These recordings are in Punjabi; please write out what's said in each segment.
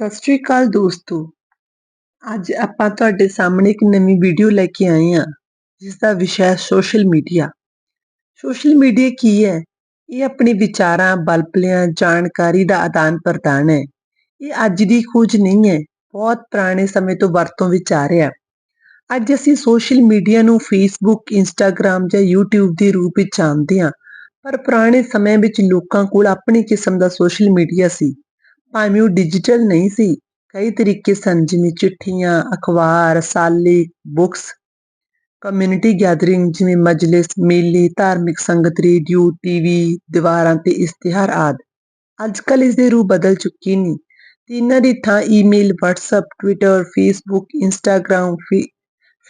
ਸਤਿ ਸ਼੍ਰੀ ਅਕਾਲ ਦੋਸਤੋ। ਅੱਜ ਆਪਾਂ ਤੁਹਾਡੇ ਸਾਹਮਣੇ ਇੱਕ ਨਵੀਂ ਵੀਡੀਓ ਲੈ ਕੇ ਆਏ ਹਾਂ ਜਿਸ ਦਾ ਵਿਸ਼ਾ ਹੈ ਸੋਸ਼ਲ ਮੀਡੀਆ। ਸੋਸ਼ਲ ਮੀਡੀਆ ਕੀ ਹੈ? ਇਹ ਆਪਣੇ ਵਿਚਾਰਾਂ ਬਲਪਲਿਆਂ ਜਾਣਕਾਰੀ ਦਾ ਆਦਾਨ ਪ੍ਰਦਾਨ ਹੈ। ਇਹ ਅੱਜ ਦੀ ਖੋਜ ਨਹੀਂ ਹੈ, ਬਹੁਤ ਪੁਰਾਣੇ ਸਮੇਂ ਤੋਂ ਵਰਤੋਂ ਵਿੱਚ ਆ ਰਿਹਾ। ਅੱਜ ਅਸੀਂ ਸੋਸ਼ਲ ਮੀਡੀਆ ਨੂੰ ਫੇਸਬੁੱਕ ਇੰਸਟਾਗ੍ਰam ਜਾਂ YouTube ਦੇ ਰੂਪ ਵਿੱਚ ਜਾਣਦੇ ਹਾਂ, ਪਰ ਪੁਰਾਣੇ ਸਮੇਂ ਵਿੱਚ ਲੋਕਾਂ ਕੋਲ ਆਪਣੀ ਕਿਸਮ ਦਾ ਸੋਸ਼ਲ ਮੀਡੀਆ ਸੀ। ਭਾਵੇਂ ਉਹ ਡਿਜੀਟਲ ਨਹੀਂ ਸੀ, ਕਈ ਤਰੀਕੇ ਸਨ ਜਿਵੇਂ ਚਿੱਠੀਆਂ, ਅਖਬਾਰ ਰਸਾਲੇ ਬੁੱਕਸ ਕਮਿਊਨਿਟੀ ਗੈਦਰਿੰਗ ਜਿਵੇਂ ਮਜਲਿਸ, ਮੇਲੇ, ਧਾਰਮਿਕ ਸੰਗਤ ਰੇਡੀਓ ਟੀਵੀ ਦੀਵਾਰਾਂ ਤੇ ਇਸ਼ਤਿਹਾਰ ਆਦਿ। ਅੱਜ ਕੱਲ ਇਸ ਦੇ ਰੂਪ ਬਦਲ ਚੁੱਕੇ ਨੇ। ਤੇ ਇਹਨਾਂ ਦੀ ਥਾਂ email WhatsApp Twitter Facebook Instagram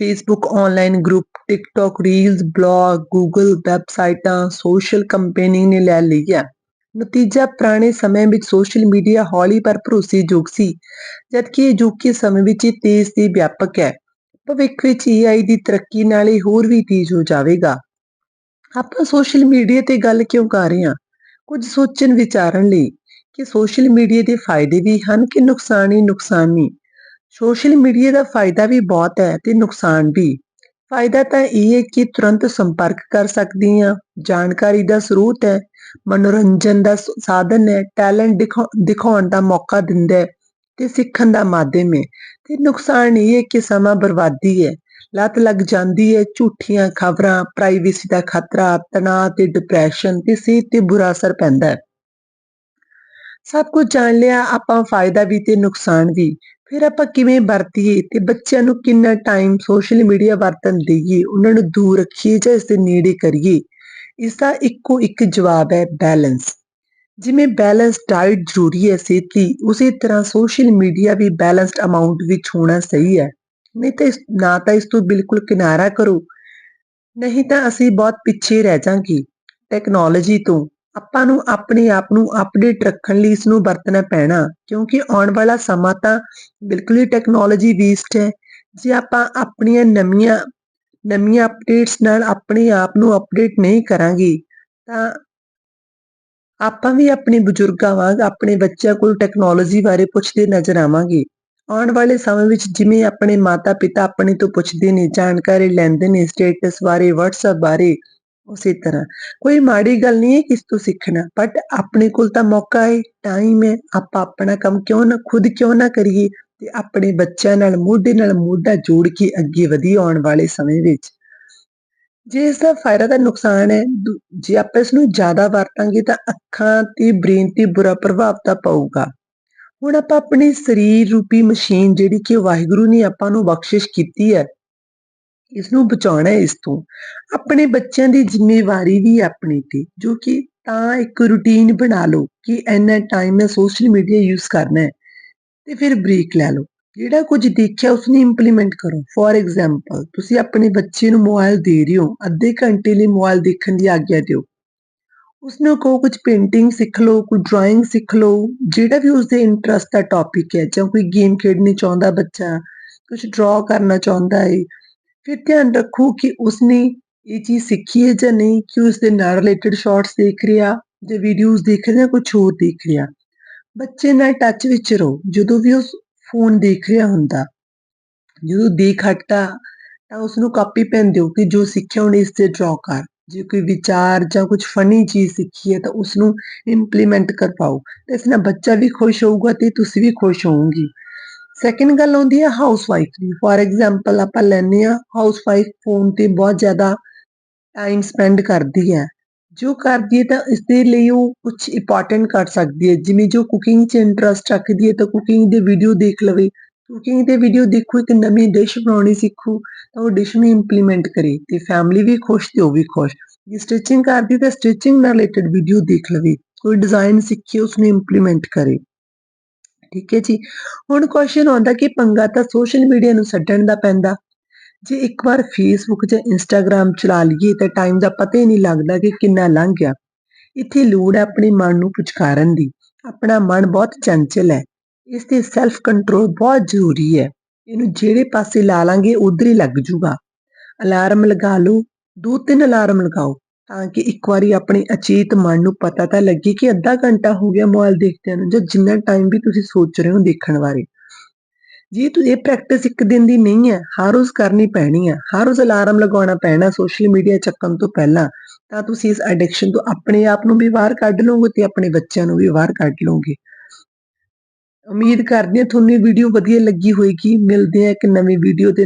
Facebook online group TikTok reels blog Google ਵੈਬਸਾਈਟਾਂ ਸੋਸ਼ਲ ਕੰਪੇਨਿੰਗ ਨੇ ਲੈ ਲਈ ਹੈ। ਨਤੀਜਾ ਪੁਰਾਣੇ ਸਮੇਂ ਵਿੱਚ ਸੋਸ਼ਲ ਮੀਡੀਆ ਹੌਲੀ ਪਰ ਭਰੋਸੇਯੋਗ ਸੀ, ਜਦਕਿ ਅਜੋਕੇ ਸਮੇਂ ਵਿੱਚ ਇਹ ਤੇਜ਼ ਤੇ ਵਿਆਪਕ ਹੈ। ਭਵਿੱਖ ਵਿੱਚ AI ਦੀ ਤਰੱਕੀ ਨਾਲ ਇਹ ਹੋਰ ਵੀ ਤੇਜ਼ ਹੋ ਜਾਵੇਗਾ। ਆਪਾਂ ਸੋਸ਼ਲ ਮੀਡੀਆ ਤੇ ਗੱਲ ਕਿਉਂ ਕਰ ਰਹੇ ਹਾਂ? ਕੁਝ ਸੋਚਣ ਵਿਚਾਰਨ ਲਈ ਕਿ ਸੋਸ਼ਲ ਮੀਡੀਆ ਦੇ ਫਾਇਦੇ ਵੀ ਹਨ ਕਿ ਨੁਕਸਾਨ ਹੀ ਨੁਕਸਾਨ ਨਹੀਂ ਸੋਸ਼ਲ ਮੀਡੀਆ ਦਾ ਫਾਇਦਾ ਵੀ ਬਹੁਤ ਹੈ ਤੇ ਨੁਕਸਾਨ ਵੀ। ਫਾਇਦਾ ਤਾਂ ਇਹ ਹੈ ਕਿ ਤੁਰੰਤ ਸੰਪਰਕ ਕਰ ਸਕਦੀ ਹਾਂ। ਜਾਣਕਾਰੀ ਦਾ ਸਰੋਤ ਹੈ, ਮਨੋਰੰਜਨ ਦਾ ਸਾਧਨ ਹੈ ਟੈਲੈਂਟ ਦਿਖਾਉਣ ਦਾ ਮੌਕਾ ਦਿੰਦਾ ਹੈ ਤੇ ਸਿੱਖਣ ਦਾ ਮਾਧਿਅਮ ਹੈ। ਤੇ ਨੁਕਸਾਨ ਇਹ ਹੈ ਕਿ ਸਮਾਂ ਬਰਬਾਦੀ ਹੈ, ਲੱਤ ਲੱਗ ਜਾਂਦੀ ਹੈ, ਝੂਠੀਆਂ ਖਬਰਾਂ ਪ੍ਰਾਈਵੇਸੀ ਦਾ ਖਤਰਾ, ਤਣਾਅ ਤੇ ਡਿਪਰੈਸ਼ਨ ਤੇ ਸਿਹਤ ਤੇ ਬੁਰਾ ਅਸਰ ਪੈਂਦਾ ਹੈ। ਸਭ ਕੁਝ ਜਾਣ ਲਿਆ, ਆਪਾਂ ਫਾਇਦਾ ਵੀ ਤੇ ਨੁਕਸਾਨ ਵੀ। ਫਿਰ ਆਪਾਂ ਕਿਵੇਂ ਵਰਤੀਏ ਤੇ ਬੱਚਿਆਂ ਨੂੰ ਕਿੰਨਾ ਟਾਈਮ ਸੋਸ਼ਲ ਮੀਡੀਆ ਵਰਤਣ ਦੇਈਏ, ਉਹਨਾਂ ਨੂੰ ਦੂਰ ਰੱਖੀਏ ਜਾਂ ਇਸ ਦੇ ਨੇੜੇ ਕਰੀਏ ਇਸ ਦਾ ਇੱਕੋ ਇੱਕ ਜਵਾਬ ਹੈ ਬੈਲੈਂਸ ਜਿਵੇਂ ਬੈਲੈਂਸ ਡਾਈਟ ਜ਼ਰੂਰੀ ਹੈ ਸਿਹਤ ਲਈ ਉਸੇ ਤਰ੍ਹਾਂ ਸੋਸ਼ਲ ਮੀਡੀਆ ਵੀ ਬੈਲੈਂਸਡ ਅਮਾਉਂਟ ਵਿੱਚ ਹੋਣਾ ਸਹੀ ਹੈ। ਨਹੀਂ ਤਾਂ ਨਾ ਤਾਂ ਇਸ ਤੋਂ ਬਿਲਕੁਲ ਕਿਨਾਰਾ ਕਰੋ, ਨਹੀਂ ਤਾਂ ਅਸੀਂ ਬਹੁਤ ਪਿੱਛੇ ਰਹਿ ਜਾਾਂਗੇ। ਟੈਕਨੋਲੋਜੀ ਤੋਂ ਆਪਾਂ ਨੂੰ ਆਪਣੇ ਆਪ ਨੂੰ ਅਪਡੇਟ ਰੱਖਣ ਲਈ ਇਸ ਨੂੰ ਵਰਤਣਾ ਪੈਣਾ, ਕਿਉਂਕਿ ਆਉਣ ਵਾਲਾ ਸਮਾਂ ਤਾਂ ਬਿਲਕੁਲ ਹੀ ਟੈਕਨੋਲੋਜੀ ਬੇਸਡ ਹੈ। ਜੇ ਆਪਾਂ ਆਪਣੀਆਂ ਨਵੀਆਂ ਨਵੀਆਂ ਅਪਡੇਟਸ ਨਾਲ ਆਪਣੇ ਆਪ ਨੂੰ ਅਪਡੇਟ ਨਹੀਂ ਕਰਾਂਗੇ, ਤਾਂ ਆਪਾਂ ਵੀ ਆਪਣੇ ਬਜ਼ੁਰਗਾਂ ਵਾਂਗ ਆਪਣੇ ਬੱਚਿਆਂ ਕੋਲ ਟੈਕਨੋਲੋਜੀ ਬਾਰੇ ਪੁੱਛਦੇ ਨਜ਼ਰ ਆਵਾਂਗੇ। ਆਉਣ ਵਾਲੇ ਸਮੇਂ ਵਿੱਚ ਜਿਵੇਂ ਆਪਣੇ ਮਾਤਾ-ਪਿਤਾ ਆਪਣੇ ਤੋਂ ਪੁੱਛਦੇ ਨੇ, ਜਾਣਕਾਰੀ ਲੈਂਦੇ ਨੇ ਸਟੇਟਸ ਬਾਰੇ, WhatsApp ਬਾਰੇ ਉਸੇ ਤਰ੍ਹਾਂ। ਕੋਈ ਮਾੜੀ ਗੱਲ ਨਹੀਂ ਹੈ ਕਿਸ ਤੋਂ ਸਿੱਖਣਾ ਬਟ ਆਪਣੇ ਕੋਲ ਤਾਂ ਮੌਕਾ ਹੈ ਟਾਈਮ ਹੈ ਆਪਾਂ ਆਪਣਾ ਕੰਮ ਕਿਉਂ ਨਾ, ਖੁਦ ਕਿਉਂ ਨਾ ਕਰੀਏ ਤੇ ਆਪਣੇ ਬੱਚਿਆਂ ਨਾਲ, ਮੋਢੇ ਨਾਲ ਮੋਢਾ ਜੋੜ ਕੇ ਅੱਗੇ ਵਧੀ ਆਉਣ ਵਾਲੇ ਸਮੇਂ ਵਿੱਚ। ਜੇ ਇਸ ਦਾ ਫਾਇਦਾ ਤਾਂ ਨੁਕਸਾਨ ਹੈ ਜੇ ਆਪਾਂ ਇਸ ਨੂੰ ਜ਼ਿਆਦਾ ਵਰਤਾਂਗੇ ਤਾਂ ਅੱਖਾਂ ਤੇ ਬ੍ਰੇਨ ਤੇ ਬੁਰਾ ਪ੍ਰਭਾਵ ਤਾਂ ਪਊਗਾ। ਹੁਣ ਆਪਾਂ ਆਪਣੇ ਸਰੀਰ ਰੂਪੀ ਮਸ਼ੀਨ ਜਿਹੜੀ ਕਿ ਵਾਹਿਗੁਰੂ ਨੇ ਆਪਾਂ ਨੂੰ ਬਖਸ਼ਿਸ਼ ਕੀਤੀ ਹੈ ਇਸ ਨੂੰ ਬਚਾਉਣਾ ਹੈ ਇਸ ਤੋਂ। ਆਪਣੇ ਬੱਚਿਆਂ ਦੀ ਜ਼ਿੰਮੇਵਾਰੀ ਵੀ ਆਪਣੀ ਤੇ, ਜੋ ਕਿ ਤਾਂ ਇੱਕ ਰੁਟੀਨ ਬਣਾ ਲਓ ਕਿ ਇੰਨਾ ਟਾਈਮ ਮੈਂ ਸੋਸ਼ਲ ਮੀਡੀਆ ਯੂਜ਼ ਕਰਨਾ ਹੈ ਤੇ ਫਿਰ ਬ੍ਰੇਕ ਲੈ ਲਓ। ਜਿਹੜਾ ਕੁਝ ਦੇਖਿਆ ਉਸ ਨੂੰ ਇੰਪਲੀਮੈਂਟ ਕਰੋ। ਫੋਰ ਐਗਜ਼ਾਮਪਲ ਤੁਸੀਂ ਆਪਣੇ ਬੱਚੇ ਨੂੰ ਮੋਬਾਈਲ ਦੇ ਰਹੇ ਹੋ, ਅੱਧੇ ਘੰਟੇ ਲਈ ਮੋਬਾਈਲ ਦੇਖਣ ਦੀ ਆਗਿਆ ਦਿਓ। ਉਸ ਨੂੰ ਕੋ ਕੁਝ ਪੇਂਟਿੰਗ ਸਿੱਖ ਲਓ, ਕੋਈ ਡਰਾਇੰਗ ਸਿੱਖ ਲਓ, ਜਿਹੜਾ ਵੀ ਉਸ ਦੇ ਇੰਟਰਸਟ ਦਾ ਟੌਪਿਕ ਹੈ, ਜਾਂ ਕੋਈ ਗੇਮ ਖੇਡਣੀ ਚਾਹੁੰਦਾ ਬੱਚਾ, ਕੁਝ ਡਰਾ ਕਰਨਾ ਚਾਹੁੰਦਾ ਹੈ ਫਿਰ ਧਿਆਨ ਰੱਖੋ ਕਿ ਉਸਨੇ ਇਹ ਚੀਜ਼ ਸਿੱਖੀ ਹੈ ਜਾਂ ਨਹੀਂ, ਕਿ ਉਸ ਦੇ ਨਾਲ ਰਿਲੇਟਡ ਸ਼ਾਰਟਸ ਦੇਖ ਰਿਹਾ ਜਾਂ ਵੀਡੀਓਜ਼ ਦੇਖ ਰਿਹਾ ਕੁਝ ਹੋਰ ਦੇਖ ਰਿਹਾ। ਬੱਚੇ ਨਾਲ ਟੱਚ ਵਿੱਚ ਰਹੋ, ਜਦੋਂ ਵੀ ਉਸ ਫੋਨ ਦੇਖ ਰਿਹਾ ਹੁੰਦਾ, ਜਦੋਂ ਦੇਖ ਹਟਦਾ, ਤਾਂ ਉਸ ਨੂੰ ਕਾਪੀ ਪੈਨ ਦਿਓ ਕਿ ਜੋ ਸਿੱਖਿਆ ਉਹਨੇ ਇਸ ਤੇ ਡਰਾ ਕਰ। ਜੇ ਕੋਈ ਵਿਚਾਰ ਜਾਂ ਕੁਝ ਫਨੀ ਚੀਜ਼ ਸਿੱਖੀ ਹੈ ਤਾਂ ਉਸ ਨੂੰ ਇੰਪਲੀਮੈਂਟ ਕਰ ਪਾਓ। ਤੇ ਇਸ ਨਾਲ ਬੱਚਾ ਵੀ ਖੁਸ਼ ਹੋਊਗਾ ਤੇ ਤੁਸੀਂ ਵੀ ਖੁਸ਼ ਹੋਵੋਗੇ। ਸੈਕਿੰਡ ਗੱਲ ਆਉਂਦੀ ਹੈ ਹਾਊਸ ਵਾਈਫ ਦੀ। ਫੋਰ ਐਗਜ਼ਾਮਪਲ ਆਪਾਂ ਲੈਨੇ ਆ ਹਾਊਸ ਵਾਈਫ ਫੋਨ ਤੇ ਬਹੁਤ ਜ਼ਿਆਦਾ ਟਾਈਮ ਸਪੈਂਡ ਕਰਦੀ ਹੈ। ਜੋ ਕਰਦੀ ਹੈ ਤਾਂ ਇਸ ਦੇ ਲਈ ਉਹ ਕੁਝ ਇੰਪੋਰਟੈਂਟ ਕਰ ਸਕਦੀ ਹੈ। ਜਿਵੇਂ ਜੋ ਕੁਕਿੰਗ 'ਚ ਇੰਟਰਸਟ ਰੱਖਦੀ ਹੈ ਤਾਂ ਕੁਕਿੰਗ ਦੇ ਵੀਡੀਓ ਦੇਖ ਲਵੇ। ਕੁਕਿੰਗ ਦੇ ਵੀਡੀਓ ਦੇਖੋ, ਇੱਕ ਨਵੀਂ ਡਿਸ਼ ਬਣਾਉਣੀ ਸਿੱਖੋ, ਤਾਂ ਉਹ ਡਿਸ਼ ਨੂੰ ਇੰਪਲੀਮੈਂਟ ਕਰੇ ਤੇ ਫੈਮਿਲੀ ਵੀ ਖੁਸ਼ ਤੇ ਉਹ ਵੀ ਖੁਸ਼। ਜੇ ਸਟਿਚਿੰਗ ਕਰਦੀ ਤਾਂ ਸਟਿਚਿੰਗ ਨਾਲ ਰਿਲੇਟਡ ਵੀਡੀਓ ਦੇਖ ਲਵੇ। ਕੋਈ ਡਿਜ਼ਾਈਨ ਸਿੱਖੀ ਉਸ ਨੂੰ ਇੰਪਲੀਮੈਂਟ ਕਰੇ। ਠੀਕ ਹੈ ਜੀ। ਹੁਣ ਕੁਐਸਚਨ ਆਉਂਦਾ ਕਿ ਪੰਗਾ ਤਾਂ ਸੋਸ਼ਲ ਮੀਡੀਆ ਨੂੰ ਛੱਡਣ ਦਾ ਪੈਂਦਾ। ਜੇ ਇੱਕ ਵਾਰ ਫੇਸਬੁੱਕ ਜਾਂ ਇੰਸਟਾਗ੍ਰam ਚਲਾ ਲਈਏ ਤਾਂ ਟਾਈਮ ਦਾ ਪਤਾ ਹੀ ਨਹੀਂ ਲੱਗਦਾ ਕਿ ਕਿੰਨਾ ਲੰਘ ਗਿਆ। ਇੱਥੇ ਲੋੜ ਹੈ ਆਪਣੇ ਮਨ ਨੂੰ ਪੁਚਕਾਰਨ ਦੀ। ਆਪਣਾ ਮਨ ਬਹੁਤ ਚੰਚਲ ਹੈ। ਇਸ ਤੇ ਸੈਲਫ ਕੰਟਰੋਲ ਬਹੁਤ ਜ਼ਰੂਰੀ ਹੈ। ਇਹਨੂੰ ਜਿਹੜੇ ਪਾਸੇ ਲਾ ਲਾਂਗੇ, ਉਧਰ ਹੀ ਲੱਗ ਜੂਗਾ। ਅਲਾਰਮ ਲਗਾ ਲਓ। ਦੋ ਤਿੰਨ ਅਲਾਰਮ ਲਗਾਓ। ਤਾਂ ਕਿ ਇੱਕ ਵਾਰੀ ਆਪਣੇ ਅਚੇਤ ਮਨ ਨੂੰ ਪਤਾ ਤਾਂ ਲੱਗੇ ਕਿ ਅੱਧਾ ਘੰਟਾ ਹੋ ਗਿਆ ਮੋਬਾਈਲ ਦੇਖਦਿਆਂ ਨੂੰ, ਜਾਂ ਜਿੰਨਾ ਟਾਈਮ ਵੀ ਤੁਸੀਂ ਸੋਚ ਰਹੇ ਹੋ ਦੇਖਣ ਬਾਰੇ। ਜੇ ਤੂੰ ਇਹ ਪ੍ਰੈਕਟਿਸ ਇੱਕ ਦਿਨ ਦੀ ਨਹੀਂ ਹੈ, ਹਰ ਰੋਜ਼ ਕਰਨੀ ਪੈਣੀ ਹੈ। ਹਰ ਰੋਜ਼ ਅਲਾਰਮ ਲਗਾਉਣਾ ਪੈਣਾ ਸੋਸ਼ਲ ਮੀਡੀਆ ਚੱਕਣ ਤੋਂ ਪਹਿਲਾਂ, ਤਾਂ ਤੁਸੀਂ ਇਸ ਐਡਿਕਸ਼ਨ ਤੋਂ ਆਪਣੇ ਆਪ ਨੂੰ ਵੀ ਬਾਹਰ ਕੱਢ ਲਓਗੇ ਤੇ ਆਪਣੇ ਬੱਚਿਆਂ ਨੂੰ ਵੀ ਬਾਹਰ ਕੱਢ ਲਓਗੇ। ਉਮੀਦ ਕਰਦੇ ਹਾਂ ਤੁਹਾਨੂੰ ਇਹ ਵੀਡੀਓ ਵਧੀਆ ਲੱਗੀ ਹੋਏਗੀ। ਮਿਲਦੇ ਹਾਂ ਇੱਕ ਨਵੀਂ ਵੀਡੀਓ ਦੇ